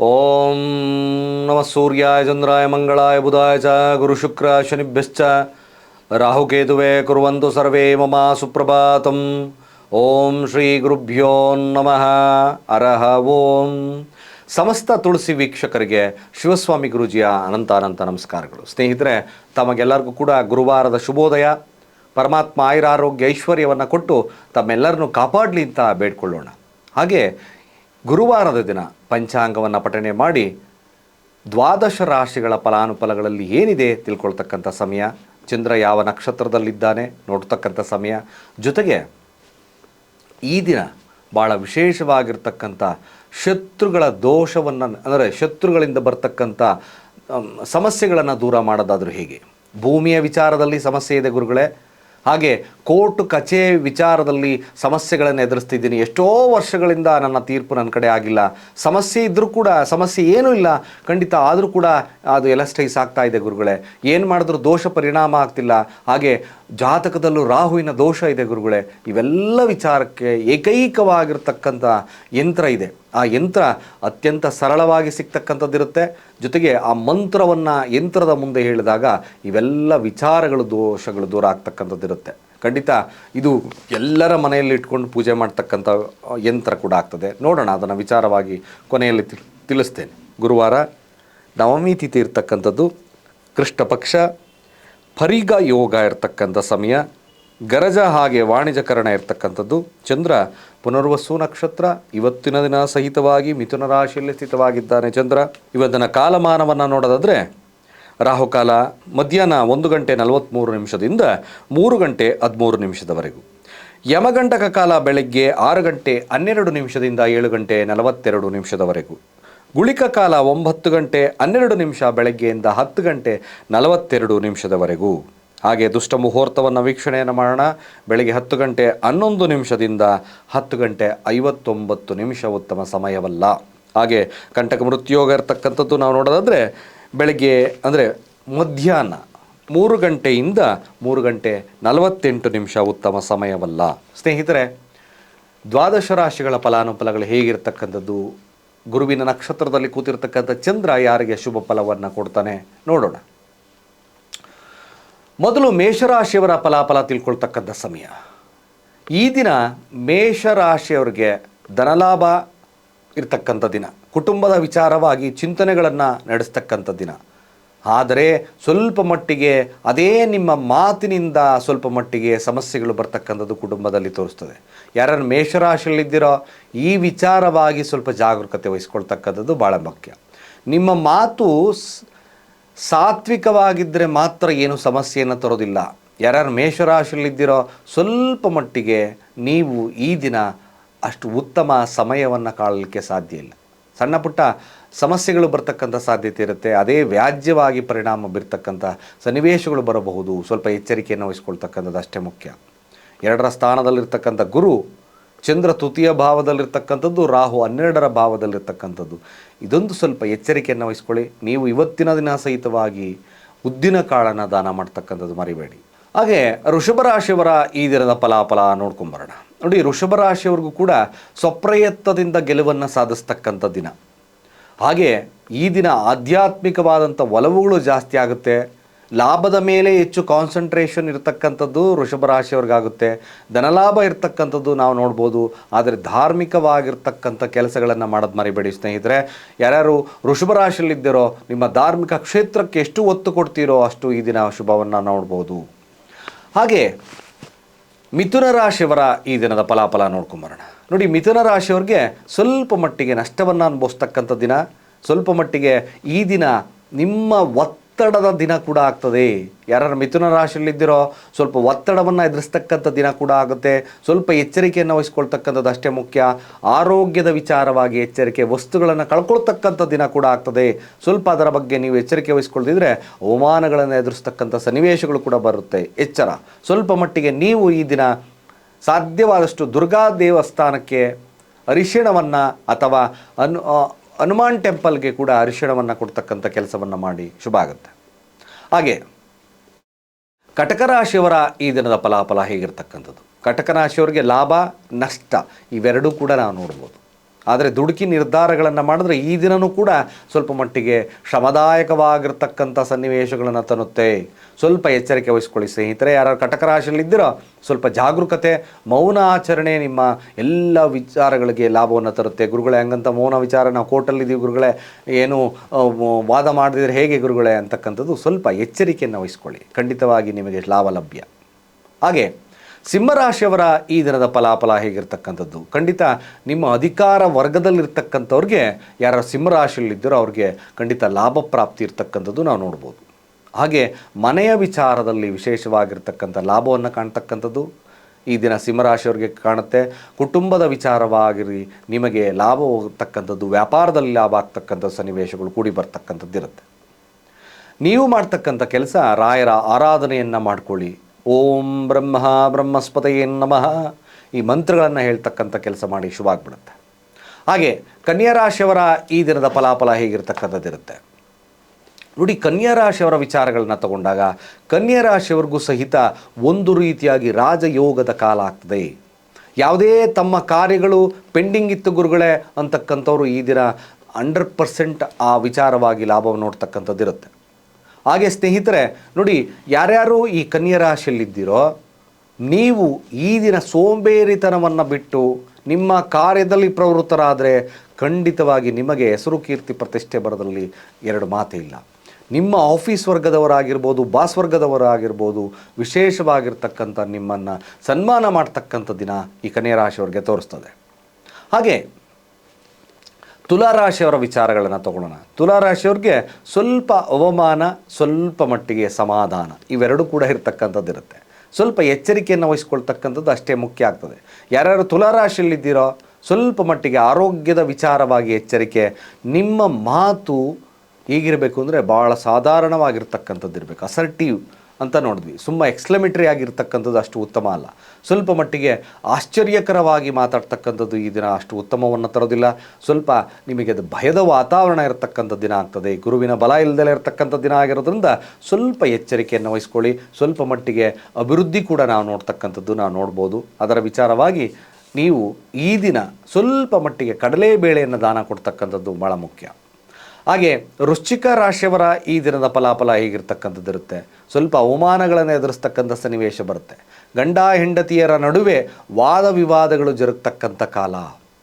ಓಂ ನಮ ಸೂರ್ಯಾಯ ಚಂದ್ರಾಯ ಮಂಗಳಾಯ ಬುಧಾಯ ಚ ಗುರು ಗುರುಶುಕ್ರ ಶನಿಭ್ಯಶ್ಚ ರಾಹುಕೇತುವೆ ಕುರುವಂತು ಸರ್ವೇ ಮಮ ಸುಪ್ರಭಾತಂ ಓಂ ಶ್ರೀ ಗುರುಭ್ಯೋ ನಮಃ ಅರಹ ಓಂ ಸಮಸ್ತ ತುಳಸಿ ವೀಕ್ಷಕರಿಗೆ ಶಿವಸ್ವಾಮಿ ಗುರುಜಿಯ ಅನಂತ ಅನಂತ ನಮಸ್ಕಾರಗಳು. ಸ್ನೇಹಿತರೆ, ತಮಗೆಲ್ಲರಿಗೂ ಕೂಡ ಗುರುವಾರದ ಶುಭೋದಯ. ಪರಮಾತ್ಮ ಆಯುರಾರೋಗ್ಯ ಐಶ್ವರ್ಯವನ್ನು ಕೊಟ್ಟು ತಮ್ಮೆಲ್ಲರನ್ನು ಕಾಪಾಡಲಿ ಅಂತ ಬೇಡ್ಕೊಳ್ಳೋಣ. ಹಾಗೆ ಗುರುವಾರದ ದಿನ ಪಂಚಾಂಗವನ್ನು ಪಠಣೆ ಮಾಡಿ ದ್ವಾದಶ ರಾಶಿಗಳ ಫಲಾನುಫಲಗಳಲ್ಲಿ ಏನಿದೆ ತಿಳ್ಕೊಳ್ತಕ್ಕಂಥ ಸಮಯ? ಚಂದ್ರ ಯಾವ ನಕ್ಷತ್ರದಲ್ಲಿದ್ದಾನೆ ನೋಡ್ತಕ್ಕಂಥ ಸಮಯ? ಜೊತೆಗೆ ಈ ದಿನ ಭಾಳ ವಿಶೇಷವಾಗಿರ್ತಕ್ಕಂಥ ಶತ್ರುಗಳ ದೋಷವನ್ನು, ಅಂದರೆ ಶತ್ರುಗಳಿಂದ ಬರ್ತಕ್ಕಂಥ ಸಮಸ್ಯೆಗಳನ್ನು ದೂರ ಮಾಡೋದಾದರೂ ಹೇಗೆ? ಭೂಮಿಯ ವಿಚಾರದಲ್ಲಿ ಸಮಸ್ಯೆ ಇದೆ ಗುರುಗಳೇ. ಹಾಗೆ ಕೋರ್ಟ್ ಕಚೇ ವಿಚಾರದಲ್ಲಿ ಸಮಸ್ಯೆಗಳನ್ನು ಎದುರಿಸ್ತಿದ್ದೀನಿ. ಎಷ್ಟೋ ವರ್ಷಗಳಿಂದ ನನ್ನ ತೀರ್ಪು ನನ್ನ ಕಡೆ ಆಗಿಲ್ಲ. ಸಮಸ್ಯೆ ಇದ್ದರೂ ಕೂಡ, ಸಮಸ್ಯೆ ಏನೂ ಇಲ್ಲ. ಖಂಡಿತ ಆದರೂ ಕೂಡ ಅದು ಎಲಸ್ಟೈಸ್ ಆಗ್ತಾ ಇದೆ ಗುರುಗಳೇ. ಏನು ಮಾಡಿದ್ರೂ ದೋಷ ಪರಿಣಾಮ ಆಗ್ತಿಲ್ಲ. ಹಾಗೆ ಜಾತಕದಲ್ಲೂ ರಾಹುವಿನ ದೋಷ ಇದೆ ಗುರುಗಳೇ. ಇವೆಲ್ಲ ವಿಚಾರಕ್ಕೆ ಏಕೈಕವಾಗಿರ್ತಕ್ಕಂಥ ಯಂತ್ರ ಇದೆ. ಆ ಯಂತ್ರ ಅತ್ಯಂತ ಸರಳವಾಗಿ ಸಿಗ್ತಕ್ಕಂಥದ್ದಿರುತ್ತೆ. ಜೊತೆಗೆ ಆ ಮಂತ್ರವನ್ನು ಯಂತ್ರದ ಮುಂದೆ ಹೇಳಿದಾಗ ಇವೆಲ್ಲ ವಿಚಾರಗಳು, ದೋಷಗಳು ದೂರ ಆಗ್ತಕ್ಕಂಥದ್ದಿರುತ್ತೆ ಖಂಡಿತ ಇದು ಎಲ್ಲರ ಮನೆಯಲ್ಲಿ ಇಟ್ಕೊಂಡು ಪೂಜೆ ಮಾಡ್ತಕ್ಕಂಥ ಯಂತ್ರ ಕೂಡ ಆಗ್ತದೆ. ನೋಡೋಣ, ಅದನ್ನು ವಿಚಾರವಾಗಿ ಕೊನೆಯಲ್ಲಿ ತಿಳಿಸ್ತೇನೆ. ಗುರುವಾರ ನವಮಿ ತಿಥಿ ಇರ್ತಕ್ಕಂಥದ್ದು ಕೃಷ್ಣ ಪಕ್ಷ ಫರಿಗ ಯೋಗ ಇರ್ತಕ್ಕಂಥ ಸಮಯ. ಗರಜ ಹಾಗೆ ವಾಣಿಜ್ಯಕರಣ ಇರ್ತಕ್ಕಂಥದ್ದು. ಚಂದ್ರ ಪುನರ್ವಸು ನಕ್ಷತ್ರ, ಇವತ್ತಿನ ದಿನ ಸಹಿತವಾಗಿ ಮಿಥುನ ರಾಶಿಯಲ್ಲಿ ಸ್ಥಿತವಾಗಿದ್ದಾನೆ ಚಂದ್ರ. ಇವತ್ತಿನ ಕಾಲಮಾನವನ್ನು ನೋಡೋದಾದರೆ, ರಾಹುಕಾಲ ಮಧ್ಯಾಹ್ನ ಒಂದು ಗಂಟೆ ನಲವತ್ತ್ಮೂರು ನಿಮಿಷದಿಂದ ಮೂರು ಗಂಟೆ ಹದಿಮೂರು ನಿಮಿಷದವರೆಗೂ. ಯಮಗಂಟಕ ಕಾಲ ಬೆಳಗ್ಗೆ ಆರು ಗಂಟೆ ಹನ್ನೆರಡು ನಿಮಿಷದಿಂದ ಏಳು ಗಂಟೆ ನಲವತ್ತೆರಡು ನಿಮಿಷದವರೆಗೂ. ಗುಳಿಕ ಕಾಲ ಒಂಬತ್ತು ಗಂಟೆ ಹನ್ನೆರಡು ನಿಮಿಷ ಬೆಳಗ್ಗೆಯಿಂದ ಹತ್ತು ಗಂಟೆ ನಲವತ್ತೆರಡು ನಿಮಿಷದವರೆಗೂ. ಹಾಗೆ ದುಷ್ಟ ಮುಹೂರ್ತವನ್ನು ವೀಕ್ಷಣೆಯನ್ನು ಮಾಡೋಣ. ಬೆಳಗ್ಗೆ ಹತ್ತು ಗಂಟೆ ಹನ್ನೊಂದು ನಿಮಿಷದಿಂದ ಹತ್ತು ಗಂಟೆ ಐವತ್ತೊಂಬತ್ತು ನಿಮಿಷ ಉತ್ತಮ ಸಮಯವಲ್ಲ. ಹಾಗೆ ಕಂಟಕ ಮೃತ್ಯೋಗ ಇರತಕ್ಕಂಥದ್ದು ನಾವು ನೋಡೋದಾದರೆ ಬೆಳಗ್ಗೆ ಅಂದರೆ ಮಧ್ಯಾಹ್ನ ಮೂರು ಗಂಟೆಯಿಂದ ಮೂರು ಗಂಟೆ ನಲವತ್ತೆಂಟು ನಿಮಿಷ ಉತ್ತಮ ಸಮಯವಲ್ಲ. ಸ್ನೇಹಿತರೆ, ದ್ವಾದಶ ರಾಶಿಗಳ ಫಲಾನುಫಲಗಳು ಹೇಗಿರ್ತಕ್ಕಂಥದ್ದು? ಗುರುವಿನ ನಕ್ಷತ್ರದಲ್ಲಿ ಕೂತಿರ್ತಕ್ಕಂಥ ಚಂದ್ರ ಯಾರಿಗೆ ಶುಭ ಫಲವನ್ನು ಕೊಡ್ತಾನೆ ನೋಡೋಣ. ಮೊದಲು ಮೇಷರಾಶಿಯವರ ಫಲಾಫಲ ತಿಳ್ಕೊಳ್ತಕ್ಕಂಥ ಸಮಯ. ಈ ದಿನ ಮೇಷರಾಶಿಯವರಿಗೆ ಧನಲಾಭ ಇರ್ತಕ್ಕಂಥ ದಿನ. ಕುಟುಂಬದ ವಿಚಾರವಾಗಿ ಚಿಂತನೆಗಳನ್ನು ನಡೆಸ್ತಕ್ಕಂಥ ದಿನ. ಆದರೆ ಸ್ವಲ್ಪ ಮಟ್ಟಿಗೆ ಅದೇ ನಿಮ್ಮ ಮಾತಿನಿಂದ ಸ್ವಲ್ಪ ಮಟ್ಟಿಗೆ ಸಮಸ್ಯೆಗಳು ಬರ್ತಕ್ಕಂಥದ್ದು ಕುಟುಂಬದಲ್ಲಿ ತೋರಿಸ್ತದೆ. ಯಾರು ಮೇಷರಾಶಿಯಲ್ಲಿದ್ದೀರೋ ಈ ವಿಚಾರವಾಗಿ ಸ್ವಲ್ಪ ಜಾಗರೂಕತೆ ವಹಿಸ್ಕೊಳ್ತಕ್ಕಂಥದ್ದು ಭಾಳ ಮುಖ್ಯ. ನಿಮ್ಮ ಮಾತು ಸಾತ್ವಿಕವಾಗಿದ್ದರೆ ಮಾತ್ರ ಏನು ಸಮಸ್ಯೆಯನ್ನು ತರೋದಿಲ್ಲ. ಯಾರ್ಯಾರು ಮೇಷರಾಶಿಯಲ್ಲಿದ್ದೀರೋ ಸ್ವಲ್ಪ ಮಟ್ಟಿಗೆ ನೀವು ಈ ದಿನ ಅಷ್ಟು ಉತ್ತಮ ಸಮಯವನ್ನು ಕಾಳಲಿಕ್ಕೆ ಸಾಧ್ಯ ಇಲ್ಲ. ಸಣ್ಣ ಪುಟ್ಟ ಸಮಸ್ಯೆಗಳು ಬರ್ತಕ್ಕಂಥ ಸಾಧ್ಯತೆ ಇರುತ್ತೆ. ಅದೇ ವ್ಯಾಜ್ಯವಾಗಿ ಪರಿಣಾಮ ಬೀರ್ತಕ್ಕಂಥ ಸನ್ನಿವೇಶಗಳು ಬರಬಹುದು. ಸ್ವಲ್ಪ ಎಚ್ಚರಿಕೆಯನ್ನು ವಹಿಸ್ಕೊಳ್ತಕ್ಕಂಥದ್ದು ಅಷ್ಟೇ ಮುಖ್ಯ. ಎರಡರ ಸ್ಥಾನದಲ್ಲಿರ್ತಕ್ಕಂಥ ಗುರು ಚಂದ್ರ ತೃತೀಯ ಭಾವದಲ್ಲಿರ್ತಕ್ಕಂಥದ್ದು, ರಾಹು ಹನ್ನೆರಡರ ಭಾವದಲ್ಲಿರ್ತಕ್ಕಂಥದ್ದು. ಇದೊಂದು ಸ್ವಲ್ಪ ಎಚ್ಚರಿಕೆಯನ್ನು ವಹಿಸ್ಕೊಳ್ಳಿ. ನೀವು ಇವತ್ತಿನ ದಿನ ಸಹಿತವಾಗಿ ಉದ್ದಿನ ಕಾಳನ್ನು ದಾನ ಮಾಡ್ತಕ್ಕಂಥದ್ದು ಮರಿಬೇಡಿ. ಹಾಗೆ ಋಷಭರಾಶಿಯವರ ಈ ದಿನದ ಫಲಾಫಲ ನೋಡ್ಕೊಂಬರೋಣ. ನೋಡಿ ಋಷಭ ರಾಶಿಯವ್ರಿಗೂ ಕೂಡ ಸ್ವಪ್ರಯತ್ನದಿಂದ ಗೆಲುವನ್ನು ಸಾಧಿಸ್ತಕ್ಕಂಥ ದಿನ. ಹಾಗೆ ಈ ದಿನ ಆಧ್ಯಾತ್ಮಿಕವಾದಂಥ ಒಲವುಗಳು ಜಾಸ್ತಿ ಆಗುತ್ತೆ. ಲಾಭದ ಮೇಲೆ ಹೆಚ್ಚು ಕಾನ್ಸಂಟ್ರೇಷನ್ ಇರತಕ್ಕಂಥದ್ದು ವೃಷಭ ರಾಶಿಯವ್ರಿಗಾಗುತ್ತೆ. ಧನಲಾಭ ಇರ್ತಕ್ಕಂಥದ್ದು ನಾವು ನೋಡ್ಬೋದು. ಆದರೆ ಧಾರ್ಮಿಕವಾಗಿರ್ತಕ್ಕಂಥ ಕೆಲಸಗಳನ್ನು ಮಾಡೋದು ಮರಿಬೇಡಿ ಸ್ನೇಹಿತರೆ. ಯಾರ್ಯಾರು ವೃಷಭ ರಾಶಿಯಲ್ಲಿದ್ದಿರೋ, ನಿಮ್ಮ ಧಾರ್ಮಿಕ ಕ್ಷೇತ್ರಕ್ಕೆ ಎಷ್ಟು ಒತ್ತು ಕೊಡ್ತೀರೋ ಅಷ್ಟು ಈ ದಿನ ಶುಭವನ್ನು ನೋಡ್ಬೋದು. ಹಾಗೆ, ಮಿಥುನ ರಾಶಿಯವರ ಈ ದಿನದ ಫಲಾಫಲ ನೋಡ್ಕೊಂಬರೋಣ. ನೋಡಿ, ಮಿಥುನ ರಾಶಿಯವ್ರಿಗೆ ಸ್ವಲ್ಪ ಮಟ್ಟಿಗೆ ನಷ್ಟವನ್ನು ಅನುಭವಿಸ್ತಕ್ಕಂಥ ದಿನ. ಸ್ವಲ್ಪ ಮಟ್ಟಿಗೆ ಈ ದಿನ ನಿಮ್ಮ ಒತ್ತಡದ ದಿನ ಕೂಡ ಆಗ್ತದೆ. ಯಾರು ಮಿಥುನ ರಾಶಿಯಲ್ಲಿದ್ದಿರೋ, ಸ್ವಲ್ಪ ಒತ್ತಡವನ್ನು ಎದುರಿಸ್ತಕ್ಕಂಥ ದಿನ ಕೂಡ ಆಗುತ್ತೆ. ಸ್ವಲ್ಪ ಎಚ್ಚರಿಕೆಯನ್ನು ವಹಿಸ್ಕೊಳ್ತಕ್ಕಂಥದ್ದು ಅಷ್ಟೇ ಮುಖ್ಯ. ಆರೋಗ್ಯದ ವಿಚಾರವಾಗಿ ಎಚ್ಚರಿಕೆ, ವಸ್ತುಗಳನ್ನು ಕಳ್ಕೊಳ್ತಕ್ಕಂಥ ದಿನ ಕೂಡ ಆಗ್ತದೆ. ಸ್ವಲ್ಪ ಅದರ ಬಗ್ಗೆ ನೀವು ಎಚ್ಚರಿಕೆ ವಹಿಸ್ಕೊಳ್ತಿದ್ರೆ ಅವಮಾನಗಳನ್ನು ಎದುರಿಸ್ತಕ್ಕಂಥ ಸನ್ನಿವೇಶಗಳು ಕೂಡ ಬರುತ್ತೆ. ಎಚ್ಚರ. ಸ್ವಲ್ಪ ಮಟ್ಟಿಗೆ ನೀವು ಈ ದಿನ ಸಾಧ್ಯವಾದಷ್ಟು ದುರ್ಗಾ ದೇವಸ್ಥಾನಕ್ಕೆ ಅರಿಶಿಣವನ್ನು ಅಥವಾ ಅನು ಹನುಮಾನ್ ಟೆಂಪಲ್ಗೆ ಕೂಡ ಅರಿಶಿಣವನ್ನು ಕೊಡ್ತಕ್ಕಂಥ ಕೆಲಸವನ್ನು ಮಾಡಿ ಶುಭ ಆಗುತ್ತೆ. ಹಾಗೆ ಕಟಕ ರಾಶಿಯವರ ಈ ದಿನದ ಫಲಾಫಲ ಹೇಗಿರ್ತಕ್ಕಂಥದ್ದು? ಕಟಕ ರಾಶಿಯವರಿಗೆ ಲಾಭ, ನಷ್ಟ ಇವೆರಡೂ ಕೂಡ ನಾವು ನೋಡ್ಬೋದು. ಆದರೆ ದುಡುಕಿ ನಿರ್ಧಾರಗಳನ್ನು ಮಾಡಿದ್ರೆ ಈ ದಿನನೂ ಕೂಡ ಸ್ವಲ್ಪ ಮಟ್ಟಿಗೆ ಶ್ರಮದಾಯಕವಾಗಿರ್ತಕ್ಕಂಥ ಸನ್ನಿವೇಶಗಳನ್ನು ತನ್ನುತ್ತೆ. ಸ್ವಲ್ಪ ಎಚ್ಚರಿಕೆ ವಹಿಸ್ಕೊಳ್ಳಿ ಸ್ನೇಹಿತರೆ ಯಾರು ಕಟಕ ರಾಶಿಯಲ್ಲಿದ್ದೀರೋ ಸ್ವಲ್ಪ ಜಾಗರೂಕತೆ, ಮೌನ ಆಚರಣೆ ನಿಮ್ಮ ಎಲ್ಲ ವಿಚಾರಗಳಿಗೆ ಲಾಭವನ್ನು ತರುತ್ತೆ. ಗುರುಗಳೇ, ಹಂಗಂತ ಮೌನ ವಿಚಾರ ನಾವು ಕೋರ್ಟಲ್ಲಿದ್ದೀವಿ ಗುರುಗಳೇ, ಏನು ವಾದ ಮಾಡಿದರೆ ಹೇಗೆ ಗುರುಗಳೇ ಅಂತಕ್ಕಂಥದ್ದು ಸ್ವಲ್ಪ ಎಚ್ಚರಿಕೆಯನ್ನು ವಹಿಸ್ಕೊಳ್ಳಿ. ಖಂಡಿತವಾಗಿ ನಿಮಗೆ ಲಾಭ ಲಭ್ಯ. ಹಾಗೆ ಸಿಂಹರಾಶಿಯವರ ಈ ದಿನದ ಫಲಾಫಲ ಹೇಗಿರ್ತಕ್ಕಂಥದ್ದು? ಖಂಡಿತ ನಿಮ್ಮ ಅಧಿಕಾರ ವರ್ಗದಲ್ಲಿರ್ತಕ್ಕಂಥವ್ರಿಗೆ ಯಾರ ಸಿಂಹರಾಶಿಯಲ್ಲಿದ್ದರೋ ಅವ್ರಿಗೆ ಖಂಡಿತ ಲಾಭ ಪ್ರಾಪ್ತಿ ಇರ್ತಕ್ಕಂಥದ್ದು ನಾವು ನೋಡ್ಬೋದು. ಹಾಗೆ ಮನೆಯ ವಿಚಾರದಲ್ಲಿ ವಿಶೇಷವಾಗಿರ್ತಕ್ಕಂಥ ಲಾಭವನ್ನು ಕಾಣ್ತಕ್ಕಂಥದ್ದು ಈ ದಿನ ಸಿಂಹರಾಶಿಯವ್ರಿಗೆ ಕಾಣುತ್ತೆ. ಕುಟುಂಬದ ವಿಚಾರವಾಗಿರಿ ನಿಮಗೆ ಲಾಭ ಹೋಗ್ತಕ್ಕಂಥದ್ದು, ವ್ಯಾಪಾರದಲ್ಲಿ ಲಾಭ ಆಗ್ತಕ್ಕಂಥ ಸನ್ನಿವೇಶಗಳು ಕೂಡಿ ಬರ್ತಕ್ಕಂಥದ್ದು ಇರುತ್ತೆ ನೀವು ಮಾಡ್ತಕ್ಕಂಥ ಕೆಲಸ ರಾಯರ ಆರಾಧನೆಯನ್ನು ಮಾಡ್ಕೊಳ್ಳಿ. ಓಂ ಬ್ರಹ್ಮ ಬ್ರಹ್ಮಸ್ಪತಯೇ ನಮಃ. ಈ ಮಂತ್ರಗಳನ್ನು ಹೇಳ್ತಕ್ಕಂಥ ಕೆಲಸ ಮಾಡಿ ಶುಭ ಆಗ್ಬಿಡುತ್ತೆ ಹಾಗೆ ಕನ್ಯಾ ರಾಶಿಯವರ ಈ ದಿನದ ಫಲಾಫಲ ಹೇಗಿರ್ತಕ್ಕಂಥದ್ದಿರುತ್ತೆ. ನೋಡಿ, ಕನ್ಯಾ ರಾಶಿಯವರ ವಿಚಾರಗಳನ್ನ ತಗೊಂಡಾಗ ಕನ್ಯಾ ರಾಶಿಯವರಿಗೂ ಸಹಿತ ಒಂದು ರೀತಿಯಾಗಿ ರಾಜಯೋಗದ ಕಾಲ ಆಗ್ತದೆ. ಯಾವುದೇ ತಮ್ಮ ಕಾರ್ಯಗಳು ಪೆಂಡಿಂಗ್ ಇತ್ತು ಗುರುಗಳೇ ಅಂತಕ್ಕಂಥವ್ರು ಈ ದಿನ ಹಂಡ್ರೆಡ್ ಪರ್ಸೆಂಟ್ ಆ ವಿಚಾರವಾಗಿ ಲಾಭವನ್ನು ನೋಡ್ತಕ್ಕಂಥದ್ದಿರುತ್ತೆ. ಹಾಗೆ ಸ್ನೇಹಿತರೆ, ನೋಡಿ, ಯಾರ್ಯಾರು ಈ ಕನ್ಯಾ ರಾಶಿಯಲ್ಲಿದ್ದೀರೋ, ನೀವು ಈ ದಿನ ಸೋಂಬೇರಿತನವನ್ನು ಬಿಟ್ಟು ನಿಮ್ಮ ಕಾರ್ಯದಲ್ಲಿ ಪ್ರವೃತ್ತರಾದರೆ ಖಂಡಿತವಾಗಿ ನಿಮಗೆ ಹೆಸರು ಕೀರ್ತಿ ಪ್ರತಿಷ್ಠೆ ಬರೋದ್ರಲ್ಲಿ ಎರಡು ಮಾತೇ ಇಲ್ಲ ನಿಮ್ಮ ಆಫೀಸ್ ವರ್ಗದವರಾಗಿರ್ಬೋದು, ಬಾಸ್ ವರ್ಗದವರಾಗಿರ್ಬೋದು, ವಿಶೇಷವಾಗಿರ್ತಕ್ಕಂಥ ನಿಮ್ಮನ್ನು ಸನ್ಮಾನ ಮಾಡ್ತಕ್ಕಂಥ ದಿನ ಈ ಕನ್ಯಾ ರಾಶಿಯವರಿಗೆ ತೋರಿಸ್ತದೆ. ಹಾಗೆ ತುಲಾರಾಶಿಯವರ ವಿಚಾರಗಳನ್ನು ತಗೊಳ್ಳೋಣ. ತುಲಾರಾಶಿಯವ್ರಿಗೆ ಸ್ವಲ್ಪ ಅವಮಾನ, ಸ್ವಲ್ಪ ಮಟ್ಟಿಗೆ ಸಮಾಧಾನ ಇವೆರಡೂ ಕೂಡ ಇರ್ತಕ್ಕಂಥದ್ದಿರುತ್ತೆ. ಸ್ವಲ್ಪ ಎಚ್ಚರಿಕೆಯನ್ನು ವಹಿಸ್ಕೊಳ್ತಕ್ಕಂಥದ್ದು ಅಷ್ಟೇ ಮುಖ್ಯ ಆಗ್ತದೆ. ಯಾರ್ಯಾರು ತುಲಾರಾಶಿಯಲ್ಲಿದ್ದೀರೋ, ಸ್ವಲ್ಪ ಮಟ್ಟಿಗೆ ಆರೋಗ್ಯದ ವಿಚಾರವಾಗಿ ಎಚ್ಚರಿಕೆ, ನಿಮ್ಮ ಮಾತು ಹೀಗಿರಬೇಕು ಅಂದರೆ ಭಾಳ ಸಾಧಾರಣವಾಗಿರ್ತಕ್ಕಂಥದ್ದು ಇರಬೇಕು ಅಸರ್ಟಿವ್. ಅಂತ ನೋಡಿದ್ವಿ. ಸುಮ್ಮ ಎಕ್ಸ್ಲಮೇಟ್ರಿ ಆಗಿರ್ತಕ್ಕಂಥದ್ದು ಅಷ್ಟು ಉತ್ತಮ ಅಲ್ಲ. ಸ್ವಲ್ಪ ಮಟ್ಟಿಗೆ ಆಶ್ಚರ್ಯಕರವಾಗಿ ಮಾತಾಡ್ತಕ್ಕಂಥದ್ದು ಈ ದಿನ ಅಷ್ಟು ಉತ್ತಮವನ್ನು ತರೋದಿಲ್ಲ. ಸ್ವಲ್ಪ ನಿಮಗೆ ಅದು ಭಯದ ವಾತಾವರಣ ಇರತಕ್ಕಂಥ ದಿನ ಆಗ್ತದೆ. ಗುರುವಿನ ಬಲ ಇಲ್ಲದಲೇ ಇರತಕ್ಕಂಥ ದಿನ ಆಗಿರೋದ್ರಿಂದ ಸ್ವಲ್ಪ ಎಚ್ಚರಿಕೆಯನ್ನು ವಹಿಸ್ಕೊಳ್ಳಿ. ಸ್ವಲ್ಪ ಮಟ್ಟಿಗೆ ಅಭಿವೃದ್ಧಿ ಕೂಡ ನಾವು ನೋಡ್ತಕ್ಕಂಥದ್ದು ನಾವು ನೋಡ್ಬೋದು. ಅದರ ವಿಚಾರವಾಗಿ ನೀವು ಈ ದಿನ ಸ್ವಲ್ಪ ಮಟ್ಟಿಗೆ ಕಡಲೆಬೇಳೆಯನ್ನು ದಾನ ಕೊಡ್ತಕ್ಕಂಥದ್ದು ಭಾಳ ಮುಖ್ಯ. ಹಾಗೆ ವೃಶ್ಚಿಕ ರಾಶಿಯವರ ಈ ದಿನದ ಫಲಾಫಲ ಹೇಗಿರ್ತಕ್ಕಂಥದ್ದಿರುತ್ತೆ ಸ್ವಲ್ಪ ಅವಮಾನಗಳನ್ನು ಎದುರಿಸ್ತಕ್ಕಂಥ ಸನ್ನಿವೇಶ ಬರುತ್ತೆ. ಗಂಡ ಹೆಂಡತಿಯರ ನಡುವೆ ವಾದ ವಿವಾದಗಳು ಜರುಗ್ತಕ್ಕಂಥ ಕಾಲ.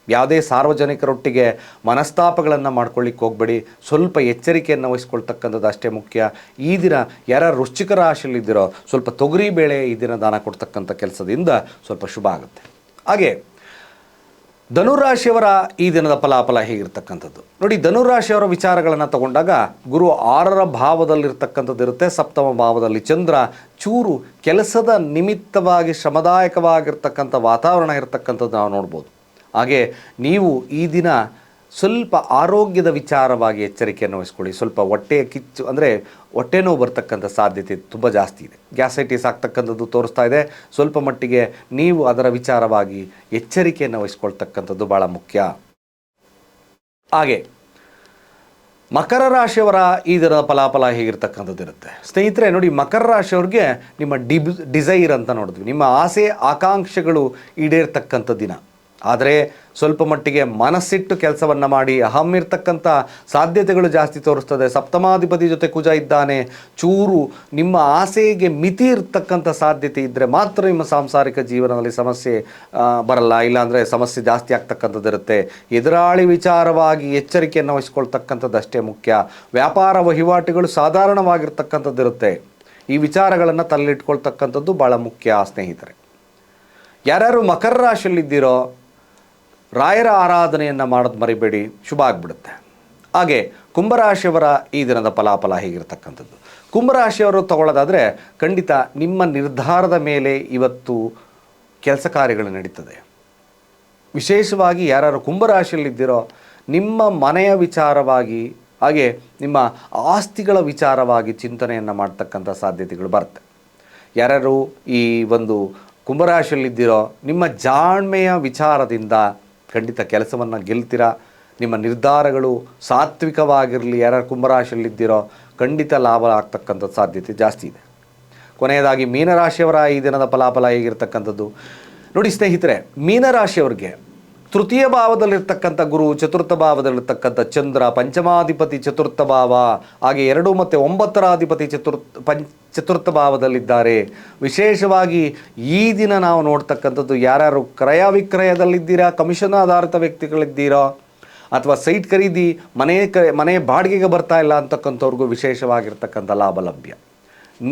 ಯಾವುದೇ ಸಾರ್ವಜನಿಕರೊಟ್ಟಿಗೆ ಮನಸ್ತಾಪಗಳನ್ನು ಮಾಡ್ಕೊಳ್ಳಿಕ್ಕೆ ಹೋಗಬೇಡಿ. ಸ್ವಲ್ಪ ಎಚ್ಚರಿಕೆಯನ್ನು ವಹಿಸ್ಕೊಳ್ತಕ್ಕಂಥದ್ದು ಅಷ್ಟೇ ಮುಖ್ಯ. ಈ ದಿನ ಯಾರ ವೃಶ್ಚಿಕ ರಾಶಿಯಲ್ಲಿದ್ದೀರೋ ಸ್ವಲ್ಪ ತೊಗರಿ ಬೇಳೆ ಈ ದಿನ ದಾನ ಕೊಡ್ತಕ್ಕಂಥ ಕೆಲಸದಿಂದ ಸ್ವಲ್ಪ ಶುಭ ಆಗುತ್ತೆ. ಹಾಗೆ ಧನುರಾಶಿಯವರ ಈ ದಿನದ ಫಲಾಫಲ ಹೇಗಿರ್ತಕ್ಕಂಥದ್ದು? ನೋಡಿ, ಧನುರಾಶಿಯವರ ವಿಚಾರಗಳನ್ನು ತಗೊಂಡಾಗ ಗುರು ಆರರ ಭಾವದಲ್ಲಿರ್ತಕ್ಕಂಥದ್ದು ಇರುತ್ತೆ ಸಪ್ತಮ ಭಾವದಲ್ಲಿ ಚಂದ್ರ ಚೂರು ಕೆಲಸದ ನಿಮಿತ್ತವಾಗಿ ಶ್ರಮದಾಯಕವಾಗಿರ್ತಕ್ಕಂಥ ವಾತಾವರಣ ಇರತಕ್ಕಂಥದ್ದು ನಾವು ನೋಡ್ಬೋದು. ಹಾಗೆ ನೀವು ಈ ದಿನ ಸ್ವಲ್ಪ ಆರೋಗ್ಯದ ವಿಚಾರವಾಗಿ ಎಚ್ಚರಿಕೆಯನ್ನು ವಹಿಸ್ಕೊಳ್ಳಿ. ಸ್ವಲ್ಪ ಹೊಟ್ಟೆಯ ಕಿಚ್ಚು, ಅಂದರೆ ಹೊಟ್ಟೆ ನೋವು ಬರ್ತಕ್ಕಂಥ ಸಾಧ್ಯತೆ ತುಂಬ ಜಾಸ್ತಿ ಇದೆ. ಗ್ಯಾಸೈಟಿಸ್ ಆಗ್ತಕ್ಕಂಥದ್ದು ತೋರಿಸ್ತಾ ಇದೆ. ಸ್ವಲ್ಪ ಮಟ್ಟಿಗೆ ನೀವು ಅದರ ವಿಚಾರವಾಗಿ ಎಚ್ಚರಿಕೆಯನ್ನು ವಹಿಸ್ಕೊಳ್ತಕ್ಕಂಥದ್ದು ಭಾಳ ಮುಖ್ಯ. ಹಾಗೆ, ಮಕರ ರಾಶಿಯವರ ದಿನದ ಫಲಾಫಲ ಹೇಗಿರ್ತಕ್ಕಂಥದ್ದು ಇರುತ್ತೆ? ಸ್ನೇಹಿತರೆ, ನೋಡಿ, ಮಕರ ರಾಶಿಯವ್ರಿಗೆ ನಿಮ್ಮ ಡಿಬ್, ಡಿಸೈರ್ ಅಂತ ನೋಡಿದ್ವಿ. ನಿಮ್ಮ ಆಸೆ, ಆಕಾಂಕ್ಷೆಗಳು ಈಡೇರ್ತಕ್ಕಂಥ ದಿನ. ಆದರೆ ಸ್ವಲ್ಪ ಮಟ್ಟಿಗೆ ಮನಸ್ಸಿಟ್ಟು ಕೆಲಸವನ್ನು ಮಾಡಿ ಅಹಂ ಇರ್ತಕ್ಕಂಥ ಸಾಧ್ಯತೆಗಳು ಜಾಸ್ತಿ ತೋರಿಸ್ತದೆ. ಸಪ್ತಮಾಧಿಪತಿ ಜೊತೆ ಕುಜ ಇದ್ದಾನೆ. ಚೂರು ನಿಮ್ಮ ಆಸೆಗೆ ಮಿತಿ ಇರ್ತಕ್ಕಂಥ ಸಾಧ್ಯತೆ ಇದ್ದರೆ ಮಾತ್ರ ನಿಮ್ಮ ಸಾಂಸಾರಿಕ ಜೀವನದಲ್ಲಿ ಸಮಸ್ಯೆ ಬರಲ್ಲ. ಇಲ್ಲಾಂದರೆ ಸಮಸ್ಯೆ ಜಾಸ್ತಿ ಆಗ್ತಕ್ಕಂಥದ್ದು ಇರುತ್ತೆ. ಎದುರಾಳಿ ವಿಚಾರವಾಗಿ ಎಚ್ಚರಿಕೆಯನ್ನು ವಹಿಸ್ಕೊಳ್ತಕ್ಕಂಥದ್ದು ಅಷ್ಟೇ ಮುಖ್ಯ. ವ್ಯಾಪಾರ ವಹಿವಾಟುಗಳು ಸಾಧಾರಣವಾಗಿರ್ತಕ್ಕಂಥದ್ದು ಇರುತ್ತೆ. ಈ ವಿಚಾರಗಳನ್ನು ತಲ್ಲಿಟ್ಕೊಳ್ತಕ್ಕಂಥದ್ದು ಭಾಳ ಮುಖ್ಯ, ಸ್ನೇಹಿತರೆ. ಯಾರ್ಯಾರು ಮಕರ ರಾಶಿಯಲ್ಲಿದ್ದೀರೋ ರಾಯರ ಆರಾಧನೆಯನ್ನು ಮಾಡೋದು ಮರಿಬೇಡಿ, ಶುಭ ಆಗಿಬಿಡುತ್ತೆ. ಹಾಗೆ ಕುಂಭರಾಶಿಯವರ ಈ ದಿನದ ಫಲಾಫಲ ಹೇಗಿರ್ತಕ್ಕಂಥದ್ದು? ಕುಂಭರಾಶಿಯವರು ತಗೊಳ್ಳೋದಾದರೆ ಖಂಡಿತ ನಿಮ್ಮ ನಿರ್ಧಾರದ ಮೇಲೆ ಇವತ್ತು ಕೆಲಸ ಕಾರ್ಯಗಳು ನಡೀತದೆ. ವಿಶೇಷವಾಗಿ ಯಾರು ಕುಂಭರಾಶಿಯಲ್ಲಿದ್ದೀರೋ, ನಿಮ್ಮ ಮನೆಯ ವಿಚಾರವಾಗಿ, ಹಾಗೆ ನಿಮ್ಮ ಆಸ್ತಿಗಳ ವಿಚಾರವಾಗಿ ಚಿಂತನೆಯನ್ನು ಮಾಡ್ತಕ್ಕಂಥ ಸಾಧ್ಯತೆಗಳು ಬರುತ್ತೆ. ಯಾರ್ಯಾರು ಈ ಒಂದು ಕುಂಭರಾಶಿಯಲ್ಲಿದ್ದೀರೋ, ನಿಮ್ಮ ಜಾಣ್ಮೆಯ ವಿಚಾರದಿಂದ ಖಂಡಿತ ಕೆಲಸವನ್ನು ಗೆಲ್ತೀರಾ? ನಿಮ್ಮ ನಿರ್ಧಾರಗಳು ಸಾತ್ವಿಕವಾಗಿರಲಿ ಯಾರು ಕುಂಭರಾಶಿಯಲ್ಲಿದ್ದೀರೋ, ಖಂಡಿತ ಲಾಭ ಆಗ್ತಕ್ಕಂಥ ಸಾಧ್ಯತೆ ಜಾಸ್ತಿ ಇದೆ. ಕೊನೆಯದಾಗಿ ಮೀನರಾಶಿಯವರ ಈ ದಿನದ ಫಲಾಫಲ ಹೇಗಿರ್ತಕ್ಕಂಥದ್ದು? ನೋಡಿ ಸ್ನೇಹಿತರೆ, ಮೀನರಾಶಿಯವ್ರಿಗೆ ತೃತೀಯ ಭಾವದಲ್ಲಿರ್ತಕ್ಕಂಥ ಗುರು, ಚತುರ್ಥ ಭಾವದಲ್ಲಿರ್ತಕ್ಕಂಥ ಚಂದ್ರ, ಪಂಚಮಾಧಿಪತಿ ಚತುರ್ಥ ಭಾವ, ಹಾಗೆ ಎರಡು ಮತ್ತು ಒಂಬತ್ತರ ಅಧಿಪತಿ ಚತುರ್ಥ, ಪಂಚ, ಚತುರ್ಥ ಭಾವದಲ್ಲಿದ್ದಾರೆ. ವಿಶೇಷವಾಗಿ ಈ ದಿನ ನಾವು ನೋಡ್ತಕ್ಕಂಥದ್ದು ಯಾರ್ಯಾರು ಕ್ರಯ ವಿಕ್ರಯದಲ್ಲಿದ್ದೀರಾ, ಕಮಿಷನ್ ಆಧಾರಿತ ವ್ಯಕ್ತಿಗಳಿದ್ದೀರಾ, ಅಥವಾ ಸೈಟ್ ಖರೀದಿ, ಮನೆ ಕ, ಮನೆ ಬಾಡಿಗೆಗೆ ಬರ್ತಾ ಇಲ್ಲ ಅಂತಕ್ಕಂಥವ್ರಿಗೂ ವಿಶೇಷವಾಗಿರ್ತಕ್ಕಂಥ ಲಾಭ ಲಭ್ಯ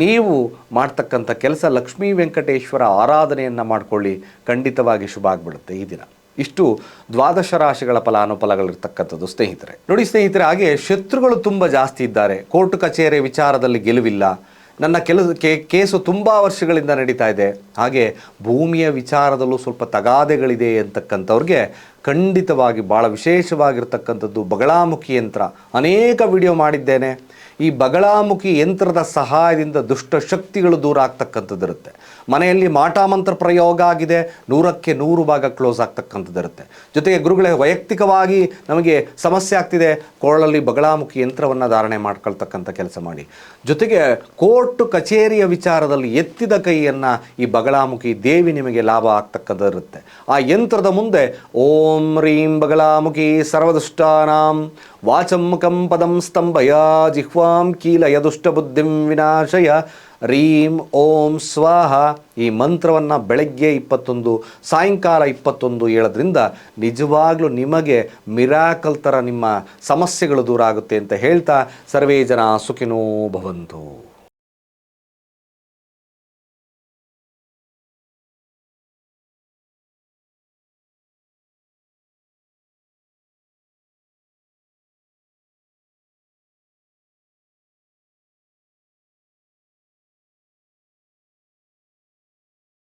ನೀವು ಮಾಡ್ತಕ್ಕಂಥ ಕೆಲಸ ಲಕ್ಷ್ಮೀ ವೆಂಕಟೇಶ್ವರ ಆರಾಧನೆಯನ್ನು ಮಾಡಿಕೊಳ್ಳಿ. ಖಂಡಿತವಾಗಿ ಶುಭ ಆಗಿಬಿಡುತ್ತೆ ಈ ದಿನ. ಇಷ್ಟು ದ್ವಾದಶ ರಾಶಿಗಳ ಫಲಾನುಫಲಗಳಿರ್ತಕ್ಕಂಥದ್ದು ಸ್ನೇಹಿತರೆ. ನೋಡಿ ಸ್ನೇಹಿತರೆ, ಹಾಗೆ ಶತ್ರುಗಳು ತುಂಬ ಜಾಸ್ತಿ ಇದ್ದಾರೆ. ಕೋರ್ಟ್ ಕಚೇರಿ ವಿಚಾರದಲ್ಲಿ ಗೆಲುವಿಲ್ಲ. ನನ್ನ ಕೆಲಸ ಕೇಸು ತುಂಬ ವರ್ಷಗಳಿಂದ ನಡೀತಾ ಇದೆ. ಹಾಗೆ ಭೂಮಿಯ ವಿಚಾರದಲ್ಲೂ ಸ್ವಲ್ಪ ತಗಾದೆಗಳಿದೆ ಅಂತಕ್ಕಂಥವ್ರಿಗೆ ಖಂಡಿತವಾಗಿ ಭಾಳ ವಿಶೇಷವಾಗಿರ್ತಕ್ಕಂಥದ್ದು ಬಗಳಾಮುಖಿ ಯಂತ್ರ. ಅನೇಕ ವಿಡಿಯೋ ಮಾಡಿದ್ದೇನೆ. ಈ ಬಗಳಾಮುಖಿ ಯಂತ್ರದ ಸಹಾಯದಿಂದ ದುಷ್ಟ ಶಕ್ತಿಗಳು ದೂರ ಆಗ್ತಕ್ಕಂಥದ್ದಿರುತ್ತೆ. ಮನೆಯಲ್ಲಿ ಮಾಟಾಮಂತ್ರ ಪ್ರಯೋಗ ಆಗಿದೆ, ನೂರಕ್ಕೆ ನೂರು ಭಾಗ ಕ್ಲೋಸ್ ಆಗ್ತಕ್ಕಂಥದ್ದಿರುತ್ತೆ. ಜೊತೆಗೆ ಗುರುಗಳೇ, ವೈಯಕ್ತಿಕವಾಗಿ ನಮಗೆ ಸಮಸ್ಯೆ ಆಗ್ತಿದೆ ಕೊರಳಲ್ಲಿ ಬಗಳಾಮುಖಿ ಯಂತ್ರವನ್ನು ಧಾರಣೆ ಮಾಡ್ಕೊಳ್ತಕ್ಕಂಥ ಕೆಲಸ ಮಾಡಿ. ಜೊತೆಗೆ ಕೋರ್ಟ್ ಕಚೇರಿಯ ವಿಚಾರದಲ್ಲಿ ಎತ್ತಿದ ಕೈಯನ್ನು ಈ ಬಗಳಾಮುಖಿ ದೇವಿ ನಿಮಗೆ ಲಾಭ ಆಗ್ತಕ್ಕದಿರುತ್ತೆ ಆ ಯಂತ್ರದ ಮುಂದೆ ಓಂ ರೀಂ ಬಗಳಾಮುಖಿ ಸರ್ವದುಷ್ಟಾನಾಂ ವಾಚಂ ಕಂಪದಂ ಪದಂ ಸ್ತಂಭಯ ಜಿಹ್ವಾಂ ಕೀಲಯ ದುಷ್ಟಬುದ್ಧಿಂ ವಿನಾಶಯ ರೀಂ, ಓಂ, ಸ್ವಾಹ ಈ ಮಂತ್ರವನ್ನು ಬೆಳಗ್ಗೆ ಇಪ್ಪತ್ತೊಂದು, ಸಾಯಂಕಾಲ ಇಪ್ಪತ್ತೊಂದು ಹೇಳೋದ್ರಿಂದ ನಿಜವಾಗ್ಲೂ ನಿಮಗೆ ಮಿರಾಕಲ್ ಥರ ನಿಮ್ಮ ಸಮಸ್ಯೆಗಳು ದೂರ ಆಗುತ್ತೆ ಅಂತ ಹೇಳ್ತಾ ಸರ್ವೇ ಜನ ಸುಖಿನೋ ಭವಂತು.